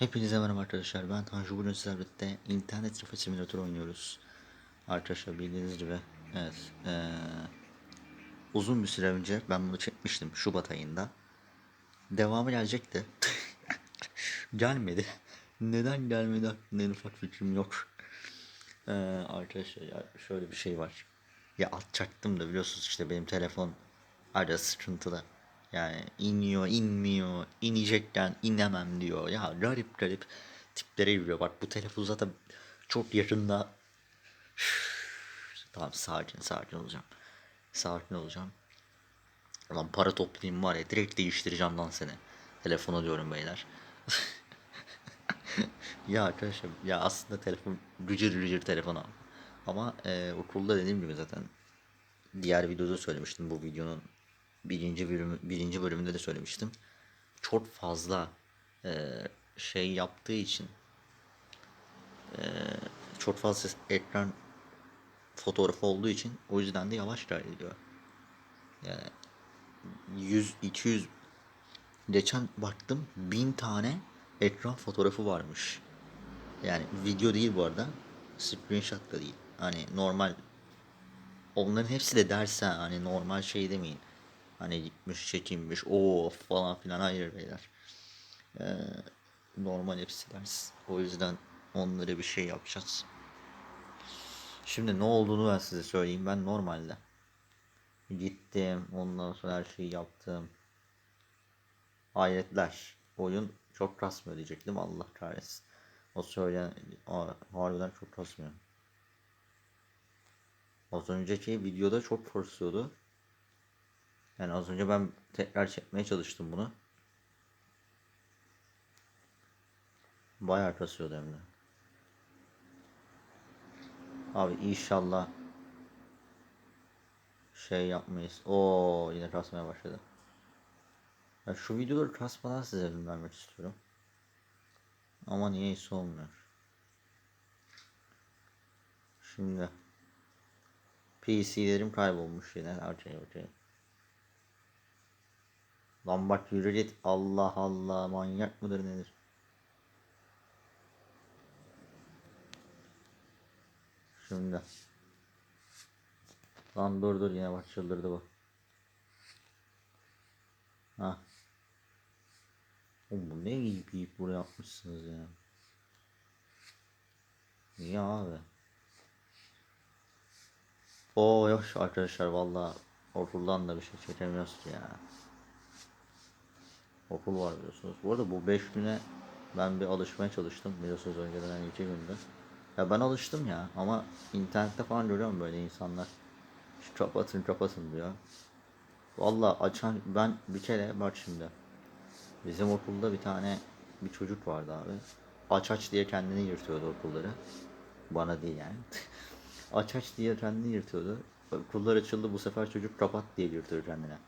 Hepinize merhaba arkadaşlar. Ben Tanju bugün sizlerle birlikte internet trafiği simülatörü oynuyoruz. Arkadaşlar bildiğiniz gibi evet eee, uzun bir süre önce ben bunu çekmiştim Şubat ayında. Devamı gelecekti. Gelmedi. Neden gelmedi hakkında en ufak fikrim yok. Eee, arkadaşlar ya şöyle bir şey var. Ya atacaktım da biliyorsunuz işte benim telefon ara sıkıntılı. Yani iniyor inmiyor inecekken inemem diyor. Ya garip garip tiplere giriyor. Bak bu telefon zaten çok yakında. tamam sakin sakin olacağım. Sakin olacağım. Lan para toplayayım var ya direkt değiştireceğim lan seni. Telefonu diyorum beyler. ya arkadaşlar ya aslında telefon gıcır gıcır telefon al. Ama e, okulda dediğim gibi zaten diğer videoda söylemiştim bu videonun birinci bölümü birinci bölümünde de söylemiştim. Çok fazla e, şey yaptığı için e, çok fazla ekran fotoğrafı olduğu için o yüzden de yavaş kaydediyor. Yani 100 200 geçen baktım 1000 tane ekran fotoğrafı varmış. Yani video değil bu arada. Screenshot da değil. Hani normal onların hepsi de derse hani normal şey demeyin. Hani gitmiş çekinmiş o falan filan hayır beyler. Ee, normal hepsi ders. O yüzden onlara bir şey yapacağız. Şimdi ne olduğunu ben size söyleyeyim. Ben normalde gittim. Ondan sonra her şeyi yaptım. Hayretler. Oyun çok kasmıyor diyecektim. Allah kahretsin. O söyleyen harbiden çok kasmıyor. Az önceki videoda çok forsluyordu. Yani az önce ben tekrar çekmeye çalıştım bunu. Bayağı kasıyordu hem de. Abi inşallah şey yapmayız. Oo yine kasmaya başladı. Ya şu videoları kasmadan size ödün vermek istiyorum. Ama niyeyse olmuyor. Şimdi PC'lerim kaybolmuş yine şey okey. Lan bak yürü git. Allah Allah manyak mıdır nedir? Şimdi. Lan dur dur yine bak çıldırdı bu. Ha. Oğlum bu ne iyi bir ip buraya yapmışsınız ya. İyi abi. Oo yok arkadaşlar valla okuldan da bir şey çekemiyoruz ki ya. Okul var biliyorsunuz. Bu arada bu 5 güne ben bir alışmaya çalıştım. Biliyorsunuz önceden hani 2 günde. Ya ben alıştım ya ama internette falan görüyorum böyle insanlar. Kapatın kapatın diyor. Valla açan ben bir kere bak şimdi. Bizim okulda bir tane bir çocuk vardı abi. Aç aç diye kendini yırtıyordu okulları. Bana değil yani. aç aç diye kendini yırtıyordu. Okullar açıldı bu sefer çocuk kapat diye yırtıyor kendine.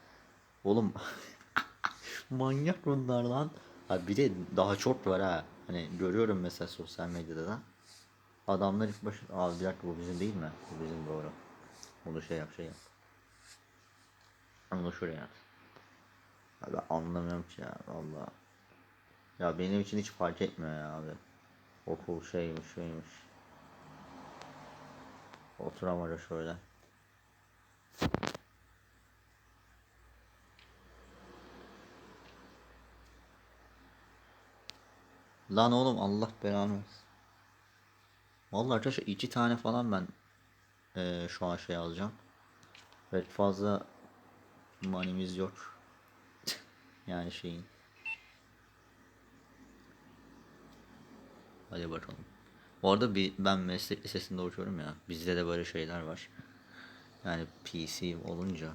Oğlum manyak bunlar lan. Ha bir de daha çok var ha. Hani görüyorum mesela sosyal medyada da. Adamlar ilk başı abi bir dakika bu bizim değil mi? Bu bizim doğru. Bunu şey yap şey yap. Onu şuraya at. Abi anlamıyorum ki ya valla. Ya benim için hiç fark etmiyor ya abi. Okul şeymiş şeymiş. Oturamadı şöyle. Lan oğlum Allah belanı. Vallahi arkadaşlar iki tane falan ben eee, şu an şey alacağım. Evet fazla manimiz yok. yani şeyin. Hadi bakalım. Bu arada bir, ben meslek lisesinde okuyorum ya. Bizde de böyle şeyler var. Yani PC olunca.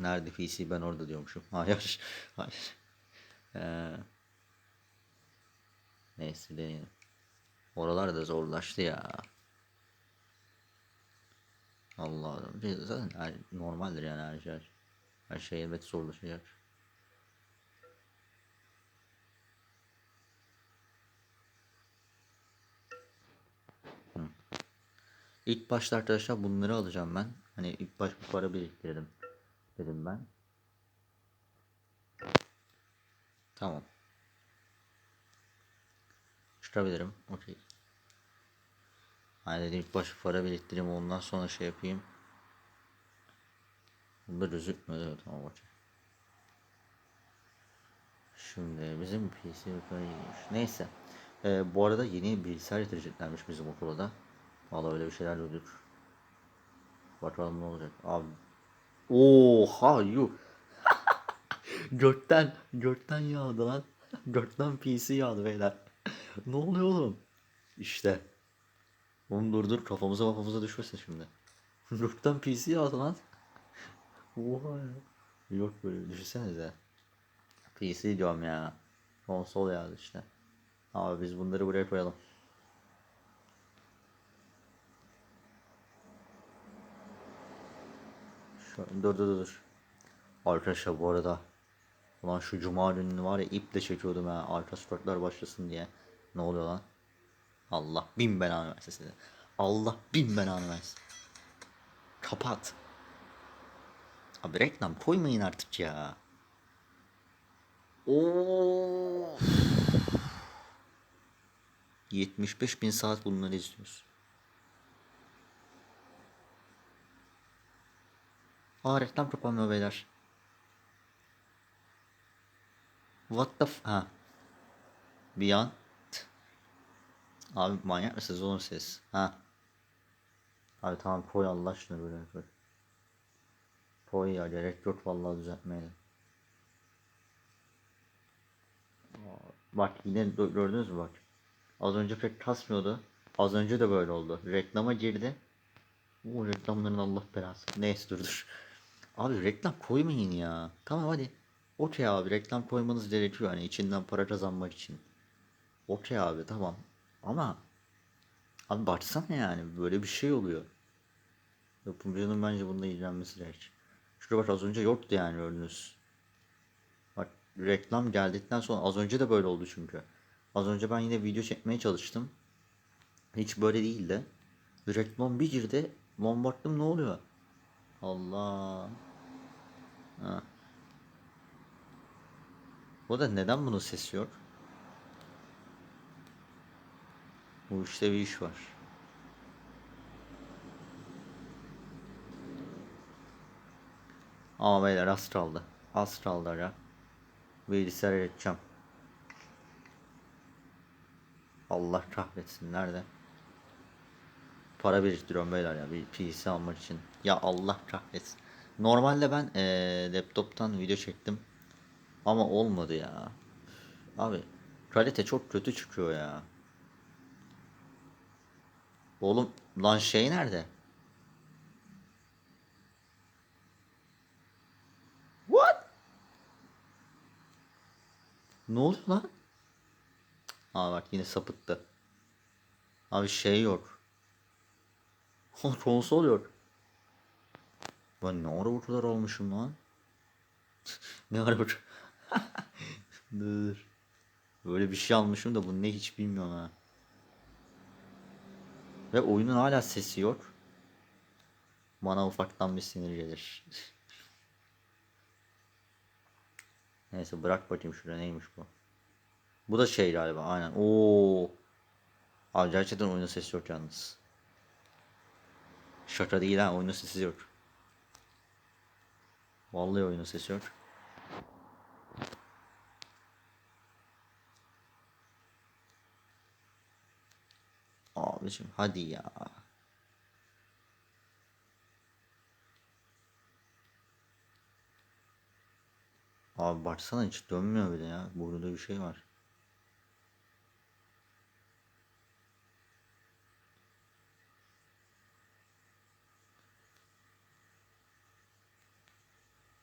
Nerede PC ben orada diyormuşum. Hayır. Hayır. Ee, neyse deneyelim. Oralar da zorlaştı ya. Allah'ım. Bir- Zaten her, normaldir yani her şey. Her şey elbet zorlaşacak. Hı. İlk başta arkadaşlar bunları alacağım ben. Hani ilk baş bu para biriktirdim. Dedim ben. Tamam. Çalıştırabilirim. Okey. Hani dedim ilk başta para biriktireyim ondan sonra şey yapayım. Bunda gözükmüyor evet tamam okey. Şimdi bizim PC yukarı gidiyor. Neyse. Ee, bu arada yeni bilgisayar getireceklermiş bizim okula da. Vallahi öyle bir şeyler duyduk. Bakalım ne olacak. Abi. Oha yuh. gökten gökten yağdı lan. Gökten PC yağdı beyler. ne oluyor oğlum? İşte. Oğlum dur dur kafamıza kafamıza düşmesin şimdi. Gökten PC yağdı lan. Oha ya. Yok böyle düşünsenize. PC diyorum ya. Konsol yağdı işte. Abi biz bunları buraya koyalım. Dur dur, dur. Arkadaşlar bu arada Ulan şu cuma gününü var ya iple çekiyordum ha arka sokaklar başlasın diye. Ne oluyor lan? Allah bin belanı versin size. Allah bin belanı versin. Kapat. Abi reklam koymayın artık ya. Oo. 75 bin saat bunları izliyoruz. Aa reklam kapanmıyor beyler. What the f... Ha. Bir an. Abi manyak mısınız oğlum siz? Ha. Abi tamam koy Allah aşkına böyle koy. Koy ya gerek yok vallahi düzeltmeye. Bak yine gö- gördünüz mü bak. Az önce pek kasmıyordu. Az önce de böyle oldu. Reklama girdi. O reklamların Allah belası. Neyse dur dur. Abi reklam koymayın ya. Tamam hadi. Okey abi reklam koymanız gerekiyor hani içinden para kazanmak için. Okey abi tamam. Ama abi baksana yani böyle bir şey oluyor. Yapımcının bence bunda ilgilenmesi gerek. Şurada bak az önce yoktu yani gördünüz. Bak reklam geldikten sonra az önce de böyle oldu çünkü. Az önce ben yine video çekmeye çalıştım. Hiç böyle değildi. Reklam bir girdi. Lan baktım ne oluyor? Allah. Ha. Bu da neden bunun sesi yok? Bu işte bir iş var. Ama beyler kaldı aga. Bilgisayar edeceğim. Allah kahretsin nerede? Para biriktiriyorum beyler ya bir PC almak için. Ya Allah kahretsin. Normalde ben eee, laptoptan video çektim. Ama olmadı ya. Abi kalite çok kötü çıkıyor ya. Oğlum lan şey nerede? What? Ne oldu lan? Aa bak yine sapıttı. Abi şey yok. Konsol yok. Ben ne ara bu kadar olmuşum lan? ne ara Dur. Böyle bir şey almışım da bu ne hiç bilmiyorum ha. Ve oyunun hala sesi yok. Bana ufaktan bir sinir gelir. Neyse bırak bakayım şurada neymiş bu. Bu da şey galiba aynen. Oo. Abi gerçekten oyunun sesi yok yalnız. Şaka değil ha oyunun sesi yok. Vallahi oyunun sesi yok. Abicim hadi ya. Abi baksana hiç dönmüyor bile ya. Burada bir şey var.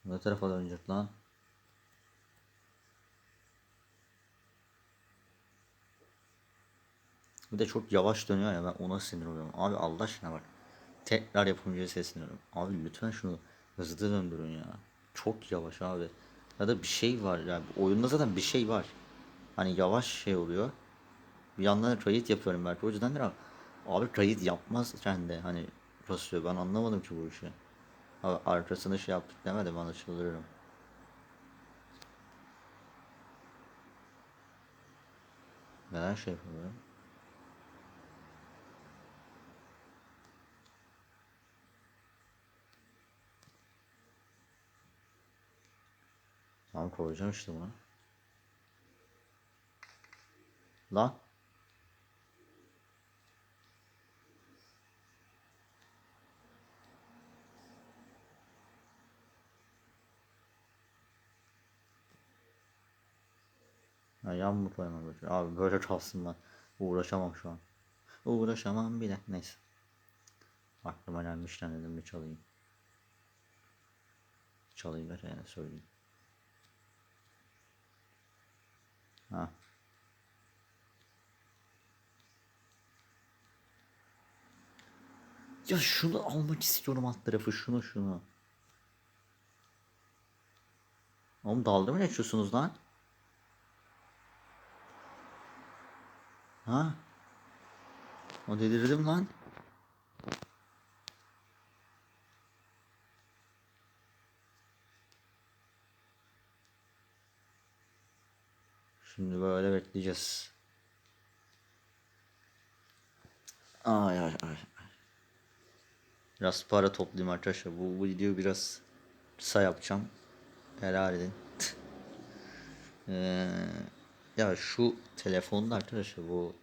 Ne tarafa dönecek lan? Bir de çok yavaş dönüyor ya ben ona sinir oluyorum. Abi Allah aşkına bak. Tekrar yapımcıya sesleniyorum. Abi lütfen şunu hızlı döndürün ya. Çok yavaş abi. Ya da bir şey var ya. Oyunda zaten bir şey var. Hani yavaş şey oluyor. Bir yandan kayıt yapıyorum belki. O yüzdendir abi. Abi kayıt yapmaz kendi. Hani basıyor. Ben anlamadım ki bu işi. Abi arkasını şey yaptık demedim bana çıldırıyorum. Neden şey yapamıyorum? Tamam koyacağım işte bunu. Lan. Ya yan mı koymam böyle? Abi böyle kalsın ben. Uğraşamam şu an. Uğraşamam bile. Neyse. Aklıma gelmişken dedim bir çalayım. Çalayım ver yani söyleyeyim. Ha. Ya şunu almak istiyorum alt tarafı şunu şunu. Oğlum dalga mı geçiyorsunuz lan? Ha? O delirdim lan. Şimdi böyle bekleyeceğiz. Ay ay ay. Biraz para toplayayım arkadaşlar. Bu, bu videoyu biraz kısa yapacağım. Helal edin. Ee, ya şu telefonda arkadaşlar bu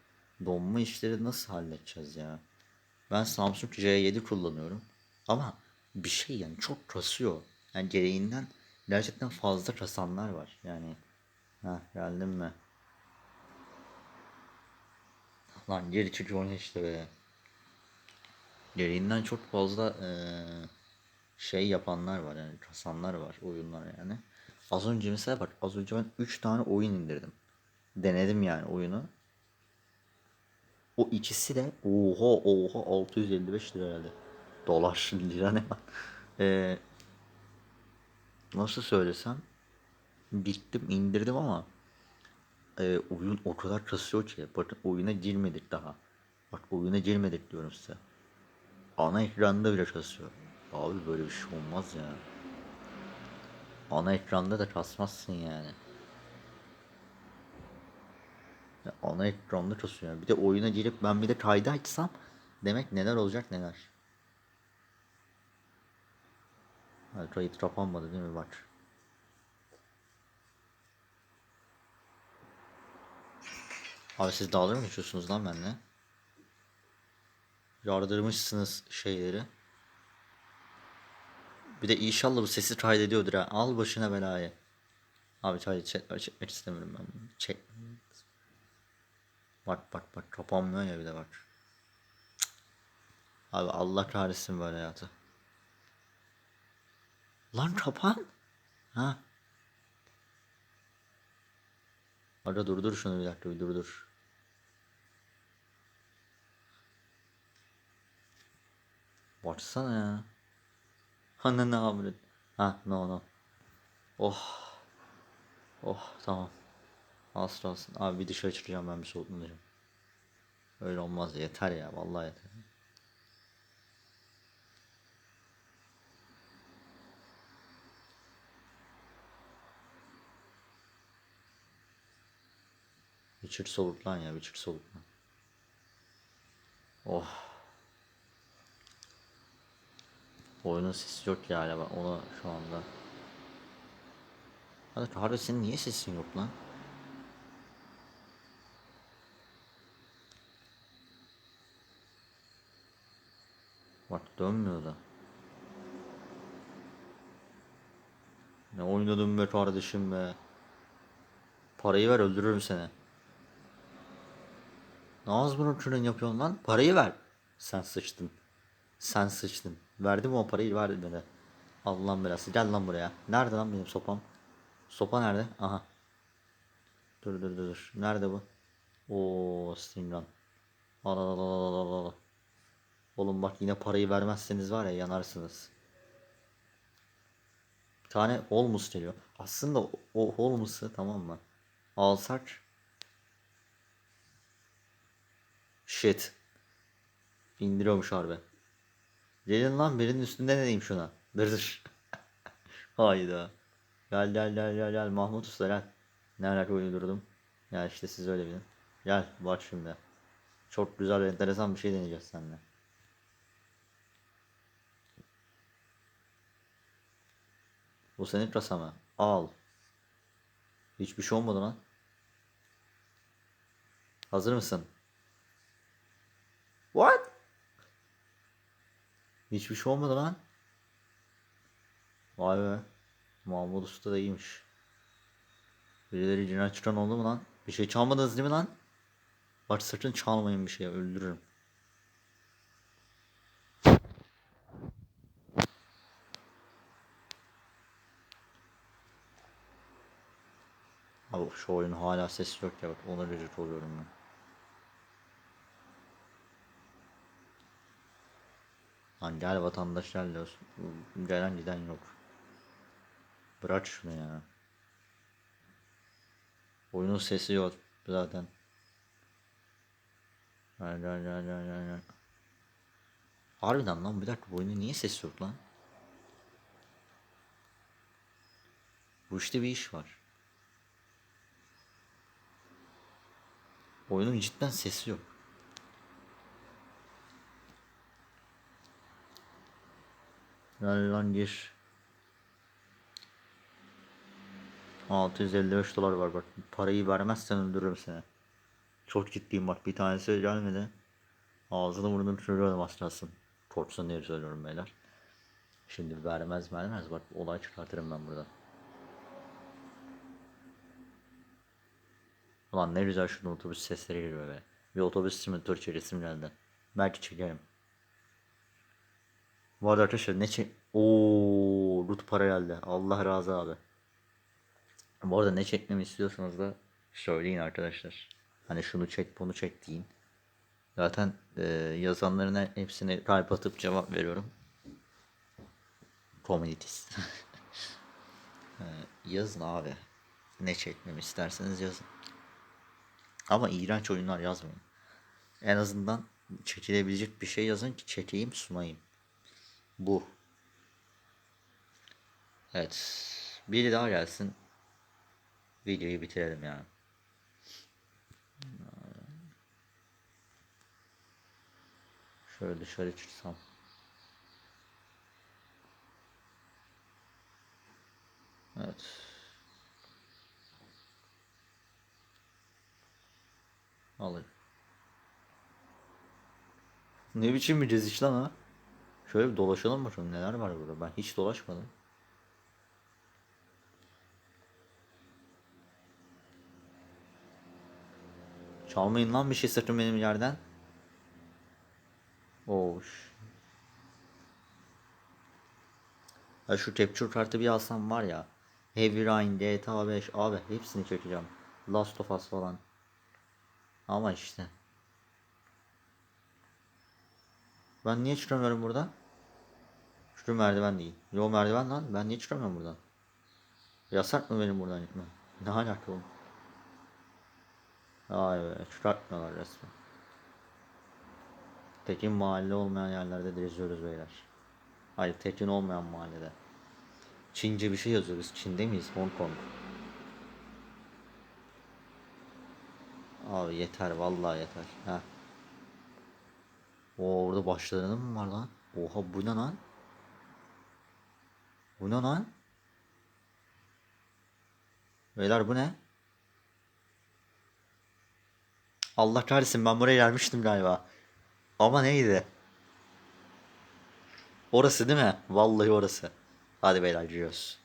donma işleri nasıl halledeceğiz ya? Ben Samsung J7 kullanıyorum. Ama bir şey yani çok kasıyor. Yani gereğinden gerçekten fazla kasanlar var. Yani ha geldim mi? Lan geri çıkıyor oyna işte be. Gereğinden çok fazla eee, şey yapanlar var yani kasanlar var oyunlar yani. Az önce mesela bak az önce ben 3 tane oyun indirdim. Denedim yani oyunu. O ikisi de oha oha 655 lira herhalde. Dolar lira ne lan? Eee, nasıl söylesem gittim indirdim ama eee, oyun o kadar kasıyor ki bakın oyuna girmedik daha. Bak oyuna girmedik diyorum size. Ana ekranda bile kasıyor. Abi böyle bir şey olmaz ya. Ana ekranda da kasmazsın yani. Ya ana ekranda kasıyor. yani. Bir de oyuna girip ben bir de kaydı açsam demek neler olacak neler. Hadi kayıt kapanmadı değil mi bak. Abi siz dalga mı geçiyorsunuz lan benimle? Yardırmışsınız şeyleri. Bir de inşallah bu sesi kaydediyordur ha. Al başına belayı. Abi çay çek, çekmek istemiyorum ben bunu. Çek. Bak bak bak kapanmıyor ya bir de bak. Abi Allah kahretsin böyle hayatı. Lan kapan. Ha. Aga durdur şunu bir dakika bir durdur. Baksana ya. Anne ne yapıyorsun? Ha no no. Oh. Oh tamam. Az kalsın. Abi bir dışarı çıkacağım ben bir soğutmayacağım. Öyle olmaz yeter ya vallahi yeter. Bir çık soğut lan ya bir çık soğut lan. Oh. Oyunun sesi yok galiba onu şu anda. Hadi harbi senin niye sesin yok lan? Bak dönmüyor da. Ne oynadın be kardeşim be. Parayı ver öldürürüm seni. Ne az bunu kürün yapıyorsun lan? Parayı ver. Sen sıçtın. Sen sıçtın. Verdim o parayı verdim bana. Allah'ın belası. Gel lan buraya. Nerede lan benim sopam? Sopa nerede? Aha. Dur dur dur dur. Nerede bu? Oo Stingran. Al al al al al al al. Oğlum bak yine parayı vermezseniz var ya yanarsınız. Bir tane Holmes geliyor. Aslında o Holmes'ı tamam mı? Alsak. Shit. İndiriyormuş harbi. Gelin lan birinin üstünde ne diyeyim şuna. Dur. Hayda. Gel gel gel gel gel Mahmut Usta gel. Ne alaka uydurdum. Ya işte siz öyle bilin. Gel bak şimdi. Çok güzel enteresan bir şey deneyeceğiz seninle. Bu senin kasa mı? Al. Hiçbir şey olmadı lan. Hazır mısın? What? Hiçbir şey olmadı lan. Vay be. Mahmut Usta da iyiymiş. Birileri cinayet çıkan oldu mu lan? Bir şey çalmadınız değil mi lan? Bak sakın çalmayın bir şey öldürürüm. Abi şu oyun hala ses yok ya bak ona gıcık oluyorum ben. Lan vatandaş gel diyorsun. Gelen giden yok. Bırak şunu ya. Oyunun sesi yok zaten. Gel gel gel gel gel. Harbiden lan bir dakika bu oyunun niye sesi yok lan? Bu işte bir iş var. Oyunun cidden sesi yok. Lan gir. 655 dolar var bak. Parayı vermezsen öldürürüm seni. Çok ciddiyim bak bir tanesi gelmedi. Ağzını burnunu çürüyorum aslasın. Korksun diye söylüyorum beyler. Şimdi vermez vermez bak olay çıkartırım ben burada. Ulan ne güzel şurada otobüs sesleri geliyor be. Bir otobüs simülatör çekesim geldi. Belki çekerim. Bu arkadaşlar ne çek... Ooo Rut para geldi. Allah razı abi. Bu arada ne çekmemi istiyorsanız da söyleyin arkadaşlar. Hani şunu çek bunu çek deyin. Zaten e, yazanların hepsine kalp atıp cevap veriyorum. Communities. e, yazın abi. Ne çekmemi isterseniz yazın. Ama iğrenç oyunlar yazmayın. En azından çekilebilecek bir şey yazın ki çekeyim sunayım. Bu. Evet. Biri daha gelsin. Videoyu bitirelim yani. Şöyle dışarı çıksam. Evet. Alayım. Ne biçim bir ceziş lan ha? Şöyle bir dolaşalım bakalım neler var burada. Ben hiç dolaşmadım. Çalmayın lan bir şey sakın benim yerden. Oş. Ha şu capture kartı bir alsam var ya. Heavy Rain, GTA 5 abi hepsini çekeceğim. Last of Us falan. Ama işte. Ben niye çıkamıyorum buradan? Şu merdiven değil. Yo merdiven lan. Ben niye çıkamıyorum buradan? Yasak mı benim buradan gitmem? Ne alaka oğlum? Vay be çıkartmıyorlar resmen. Tekin mahalle olmayan yerlerde geziyoruz beyler. Hayır tekin olmayan mahallede. Çince bir şey yazıyoruz. Çin'de miyiz? Hong Kong. Abi yeter vallahi yeter. Ha. O orada başlarının mı var lan? Oha bu ne lan? Bu ne lan? Beyler bu ne? Allah kahretsin ben buraya gelmiştim galiba. Ama neydi? Orası değil mi? Vallahi orası. Hadi beyler gidiyoruz.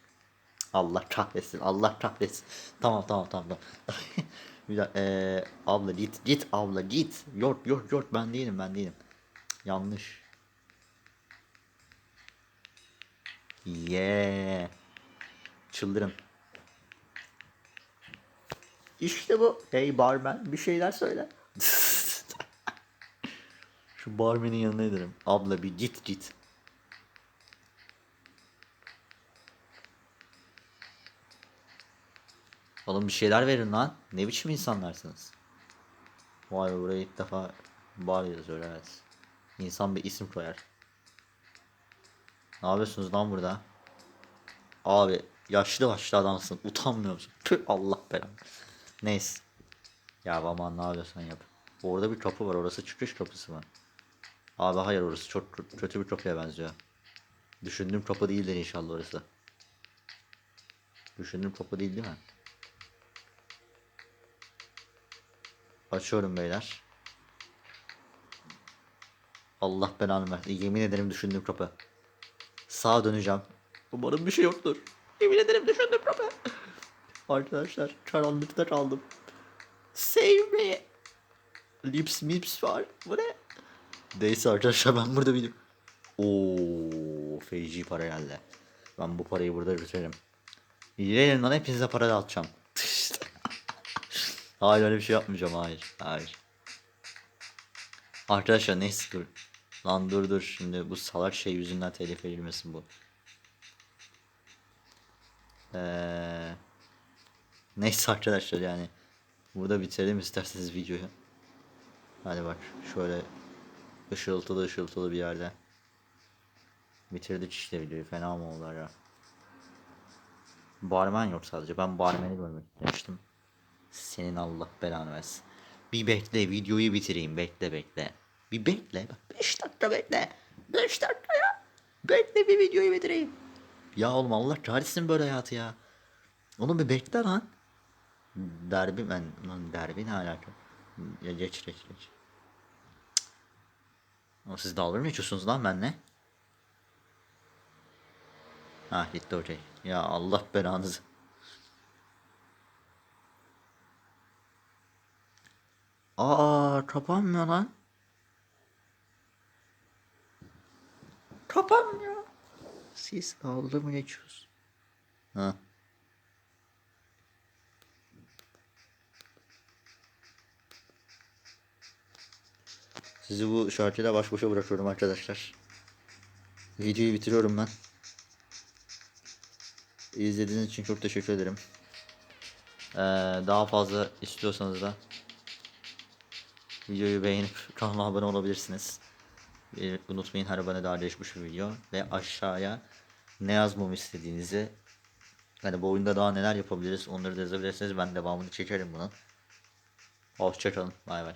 Allah kahretsin. Allah kahretsin. Tamam tamam tamam. tamam. Bir dakika. Ee, abla git git abla git. Yok yok yok ben değilim ben değilim. Yanlış. Yeah. Çıldırın. İşte bu. Hey barman bir şeyler söyle. Şu barmenin yanına ederim. Abla bir git git. Oğlum bir şeyler verin lan. Ne biçim insanlarsınız? Vay buraya ilk defa bar yazıyor evet. İnsan bir isim koyar. Ne yapıyorsunuz lan burada? Abi yaşlı başlı adamsın. Utanmıyor musun? Tüh Allah belanı. Neyse. Ya aman ne yapıyorsan yap. Orada bir kapı var. Orası çıkış kapısı mı? Abi hayır orası çok kö- kötü bir kapıya benziyor. Düşündüğüm kapı değildir inşallah orası. Düşündüğüm kapı değil değil mi? Açıyorum beyler. Allah belanı versin. Yemin ederim düşündüğüm kapı. Sağa döneceğim. Umarım bir şey yoktur. Yemin ederim düşündüğüm kapı. Arkadaşlar karanlıkta kaldım. Save me. Lips mips var. Bu ne? Neyse arkadaşlar ben burada bir... Oo, feci para geldi. Ben bu parayı burada götürelim. Yerinden hepinize para dağıtacağım. hayır öyle bir şey yapmayacağım hayır. Hayır. Arkadaşlar neyse dur. Lan dur dur şimdi bu salak şey yüzünden telif edilmesin bu. Eee... Neyse arkadaşlar yani. Burada bitirelim isterseniz videoyu. Hadi bak şöyle ışıltılı ışıltılı bir yerde. Bitirdik işte videoyu fena mı oldu ya? Barmen yok sadece ben barmeni görmek istemiştim. Senin Allah belanı versin. Bir bekle videoyu bitireyim bekle bekle. Bir bekle bak 5 dakika bekle. 5 dakika ya. Bekle bir videoyu bitireyim. Ya oğlum Allah kahretsin böyle hayatı ya. Oğlum bir bekle lan. Derbi ben lan derbi ne alaka? Ya geç geç geç. Ama siz dalga mı geçiyorsunuz lan benimle? Ha gitti okey. Ya Allah belanızı. Aa kapanmıyor lan. Kapanmıyor. Siz dalga mı geçiyorsunuz? Ha. Sizi bu şarkıyla baş başa bırakıyorum arkadaşlar. Videoyu bitiriyorum ben. İzlediğiniz için çok teşekkür ederim. Ee, daha fazla istiyorsanız da videoyu beğenip kanalıma abone olabilirsiniz. Ee, unutmayın her abone daha değişmiş bir video. Ve aşağıya ne yazmamı istediğinizi hani bu oyunda daha neler yapabiliriz onları da yazabilirsiniz. Ben devamını çekerim bunun. Hoşçakalın. Bay bay.